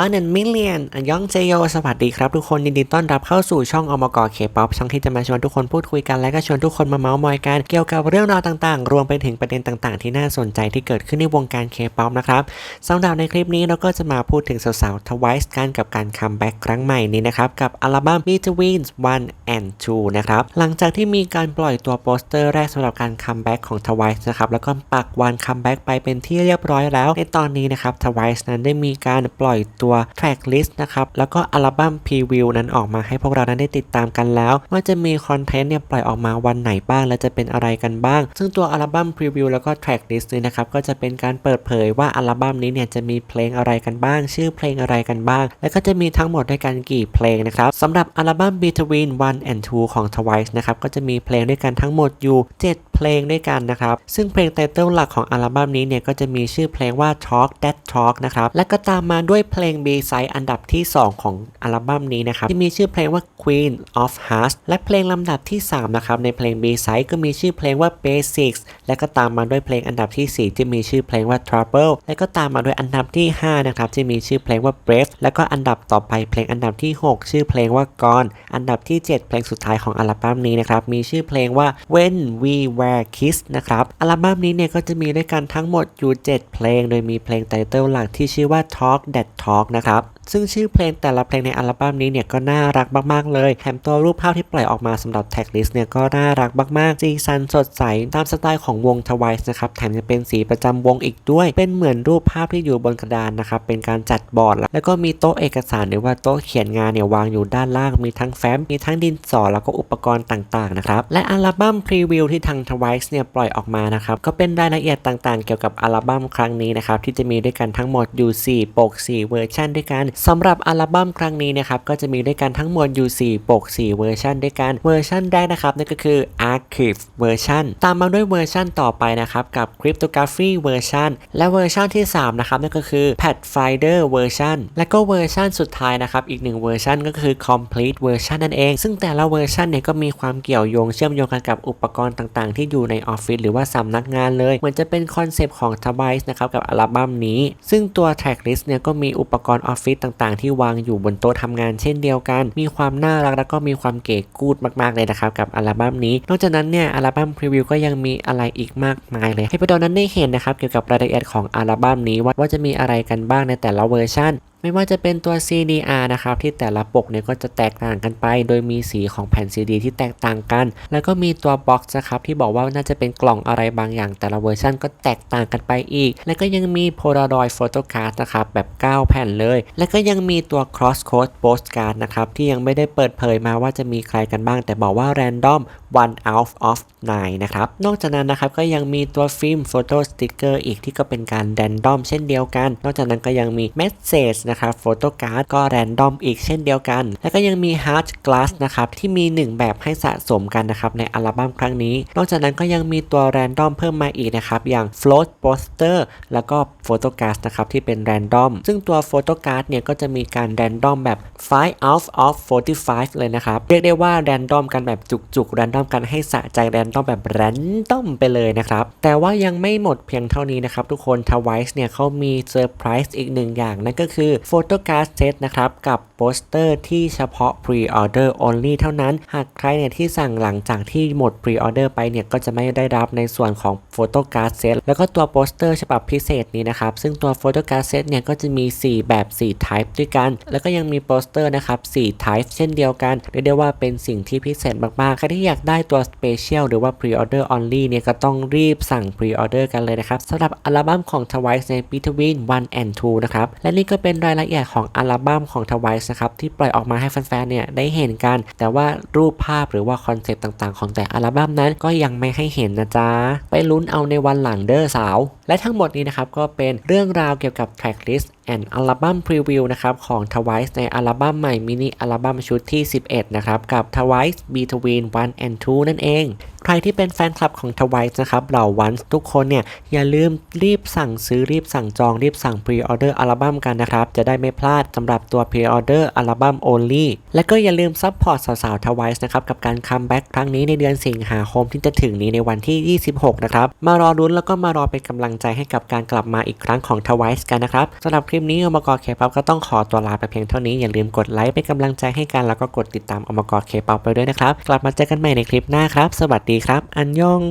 One and Million อันยองเจโยสวัสดีครับทุกคนยินดีต้อนรับเข้าสู่ช่องอมกเคป๊อปช่องที่จะมาชวนทุกคนพูดคุยกัน และก็ชวนทุกคนมาเมาส์มอยกัน เกี่ยวกับเรื่องราวต่างๆ รวมไปถึงประเด็นต่างๆ ที่น่าสนใจที่เกิดขึ้นในวงการเคป๊อปนะครับสำหรับในคลิปนี้เราก็จะมาพูดถึงสาวๆทวายส์กันกับการคัมแบ็กครั้งใหม่นี้นะครับ กับอัลบั้ม Between One and Two นะครับหลังจากที่มีการปล่อยตัวโปสเตอร์แรกสำหรับการคัมแบ็กของทวายส์นะครับแล้วก็ปักวันคัมแบ็กไปเป็นที่เรียบร้อยแล้วในตอนนี้นะครับทวายส์นั้นได้มีการปล่อยตัว track list นะครับ แล้วก็อัลบั้มพรีวิวนั้นออกมาให้พวกเรานั้นได้ติดตามกันแล้ว ว่าจะมีคอนเทนต์เนี่ยปล่อยออกมาวันไหนบ้าง และจะเป็นอะไรกันบ้าง ซึ่งตัวอัลบั้มพรีวิวแล้วก็ track list นี้นะครับ ก็จะเป็นการเปิดเผยว่าอัลบั้มนี้เนี่ยจะมีเพลงอะไรกันบ้าง ชื่อเพลงอะไรกันบ้าง และก็จะมีทั้งหมดด้วยกันกี่เพลงนะครับสำหรับอัลบั้ม Between One and Two ของ Twice นะครับก็จะมีเพลงด้วยกันทั้งหมดอยู่7 เพลงด้วยกันนะครับ ซึ่งเพลงไตเติลหลักของอัลบั้มนี้เนี่ยก็จะมีชื่อเพลงว่า Talk That Talk นะครับ และก็ตามมาด้วยเพลง B-side อันดับที่ 2 ของอัลบั้มนี้นะครับที่มีชื่อเพลงว่า Queen of Hearts และเพลงลำดับที่ 3 นะครับ ในเพลง B-side ก็มีชื่อเพลงว่า Basics และก็ตามมาด้วยเพลงอันดับที่ 4 ที่มีชื่อเพลงว่า Trouble และก็ตามมาด้วยอันดับที่ 5 นะครับที่มีชื่อเพลงว่า Brave และก็อันดับต่อไปเพลงอันดับที่ 6 ชื่อเพลงว่า Gone อันดับที่ 7 เพลงสุดท้ายของอัลบั้มนี้นะครับมีชื่อเพลงว่า When We Were Kiss นะครับ อัลบั้มนี้เนี่ยก็จะมีด้วยกันทั้งหมดอยู่7เพลง โดยมีเพลงไตเติลหลักที่ชื่อว่า Talk That Talk นะครับซึ่งชื่อเพลงแต่ละเพลงในอัลบั้มนี้เนี่ยก็น่ารักมาก ๆ เลยแถมตัวรูปภาพที่ปล่อยออกมาสำหรับแท็กลิสต์เนี่ยก็น่ารักมากๆสีสันสดใสตามสไตล์ของวงทวายนะครับแถมยังเป็นสีประจำวงอีกด้วย เป็นเหมือนรูปภาพที่อยู่บนกระดานนะครับเป็นการจัดบอร์ด แล้วก็มีโต๊ะเอกสารหรือว่าโต๊ะเขียนงานเนี่ยวางอยู่ด้านล่างมีทั้งแฟ้มมีทั้งดินสอแล้วก็อุปกรณ์ต่างๆนะครับและอัลบั้มพรีวิวที่ทางทวส์เนี่ยปล่อยออกมานะครับ ก็เป็นรายละเอียดต่างๆ เกี่ยวกับอัลบั้มครั้งนี้นะครับ ที่จะมีด้วยกันทั้งหมดอยู่ 4 ปก 4 เวอร์ชันด้วยกันสำหรับอัลบั้มครั้งนี้นะครับ ก็จะมีด้วยกันทั้งหมดอยู่ 4 ปก 4 เวอร์ชันด้วยกัน เวอร์ชันแรกนะครับนั่นก็คือ Archive เวอร์ชันตามมาด้วยเวอร์ชันต่อไปนะครับกับ Cryptography เวอร์ชันและเวอร์ชันที่ 3 นะครับนั่นก็คือ Pathfinder เวอร์ชันและก็เวอร์ชันสุดท้ายนะครับอีกหนึ่งเวอร์ชันก็คือ Complete เวอร์ชันนั่นเอง ซึ่งแต่ละเวอร์ชันเนี่ยก็มีความเกี่ยวโยงเชื่อมโยงกันกับอุปกรณ์ต่างๆ ที่อยู่ในออฟฟิศหรือว่าสำนักงานเลย เหมือนจะเป็นคอนเซปต์ของ t w i c e นะครับกับอัลบั้มนี้ ซึ่งตัว Track List เนี่ยก็มีอุปกรณ์ออฟฟิศต่างๆ ที่วางอยู่บนโต๊ะทำงานเช่นเดียวกัน มีความน่ารักแล้วก็มีความเก๋กูดมากๆเลยนะครับกับอัลบั้มนี้ นอกจากนั้นเนี่ยอัลบั้มพรีวิวก็ยังมีอะไรอีกมากมายเลย ให้พวกเรานั้นได้เห็นนะครับเกี่ยวกับรายละเอียดของอัลบั้มนี้ว่าว่าจะมีอะไรกันบ้างในแต่ละเวอร์ชัน ไม่ว่าจะเป็นตัว CDR นะครับที่แต่ละปกเนี่ยก็จะแตกต่างกันไป โดยมีสีของแผ่น CD ที่แตกต่างกัน แล้วก็มีตัวบ็อกซ์นะครับที่บอกว่าน่าจะเป็นกล่องอะไรบางอย่าง แต่ละเวอร์ชันก็แตกต่างกันไปอีก แล้วก็ยังมี Polaroid Photo Card นะครับแบบ 9 แผ่นเลย แล้วก็ยังมีตัว Cross Code Postcard นะครับที่ยังไม่ได้เปิดเผยมาว่าจะมีใครกันบ้าง แต่บอกว่า Random one out of nine นะครับ นอกจากนั้นนะครับก็ยังมีตัวฟิล์ม Photo Sticker อีกที่ก็เป็นการ Random เช่นเดียวกัน นอกจากนั้นก็ยังมี Message นะครับโฟโต้การ์ดก็แรนดอมอีกเช่นเดียวกัน แล้วก็ยังมี Hard Glass นะครับที่มี 1 แบบให้สะสมกันนะครับในอัลบั้มครั้งนี้ นอกจากนั้นก็ยังมีตัวแรนดอมเพิ่มมาอีกนะครับอย่าง Float Poster แล้วก็โฟโต้การ์ดนะครับที่เป็นแรนดอมซึ่งตัวโฟโต้การ์ดเนี่ยก็จะมีการแรนดอมแบบ 5 out of 45 เลยนะครับ เรียกได้ว่าแรนดอมกันแบบจุกๆแรนดอมกันให้สะใจแรนดอมแบบแรนดอมไปเลยนะครับ แต่ว่ายังไม่หมดเพียงเท่านี้นะครับทุกคนทวายส์เนี่ยเขามีเซอร์ไพรส์อีกหนึ่งอย่างนั่นก็คือโฟโต้การ์ดเซตนะครับ กับโปสเตอร์ที่เฉพาะ Pre-order only เท่านั้น หากใครเนี่ยที่สั่งหลังจากที่หมด Pre-order ไปเนี่ย ก็จะไม่ได้รับในส่วนของโฟโต้การ์ดเซตแล้วก็ตัวโปสเตอร์ฉบับพิเศษนี้นะครับ ซึ่งตัวโฟโต้การ์ดเซตเนี่ย ก็จะมี 4 แบบ 4 type ด้วยกัน แล้วก็ยังมีโปสเตอร์นะครับ 4 type เช่นเดียวกัน เรียกได้ว่าเป็นสิ่งที่พิเศษมากๆ ใครที่อยากได้ตัว Special หรือว่า Pre-order only เนี่ย ก็ต้องรีบสั่ง Pre-order กันเลยนะครับสำหรับอัลบั้มของ Twice ใน Between 1 and 2 นะครับ และนี่ก็เป็นรายายละเอียดของอัลบั้มของ Twice นะครับที่ปล่อยออกมาให้แฟนๆเนี่ยได้เห็นกัน แต่ว่ารูปภาพหรือว่าคอนเซปต์ต่างๆ ของแต่อัลบั้มนั้นก็ยังไม่ให้เห็นนะจ๊ะ ไปลุ้นเอาในวันหลังเด้อสาว และทั้งหมดนี้นะครับก็เป็นเรื่องราวเกี่ยวกับ tracklist and อัลบั้มพรีวิวนะครับของ Twice ในอัลบั้มใหม่มินิอัลบั้มชุดที่ 11 นะครับ กับ Twice Between 1 and 2 นั่นเองใครที่เป็นแฟนคลับของ Twice นะครับเหล่าวันทุกคนเนี่ยอย่าลืมรีบสั่งซื้อรีบสั่งจองรีบสั่งพรีออเดอร์อัลบั้มกันนะครับ จะได้ไม่พลาดสำหรับตัวพรีออเดอร์อัลบั้ม only และก็อย่าลืมซัพพอร์ตสาวๆ Twice นะครับกับการคัมแบ็กครั้งนี้ในเดือนสิงหาคมที่จะถึงนี้ในวันที่ 26 นะครับ มารอรุ้นแล้วก็มารอเป็นกำลังใจให้กับการกลับมาอีกครั้งของ Twice กันนะครับสำหรับคลิปนี้อมกรเคป๊อปก็ต้องขอตัวลาไปเพียงเท่านี้อย่าลืมกดไลค์เป็นกำลังใจให้กันแล้วก็กดติดตามอมกรเคป๊อปไปด้วยนะครับกลับมาเจอกันใหม่ในคลิปหน้าครับสวัสดีครับ อันยอง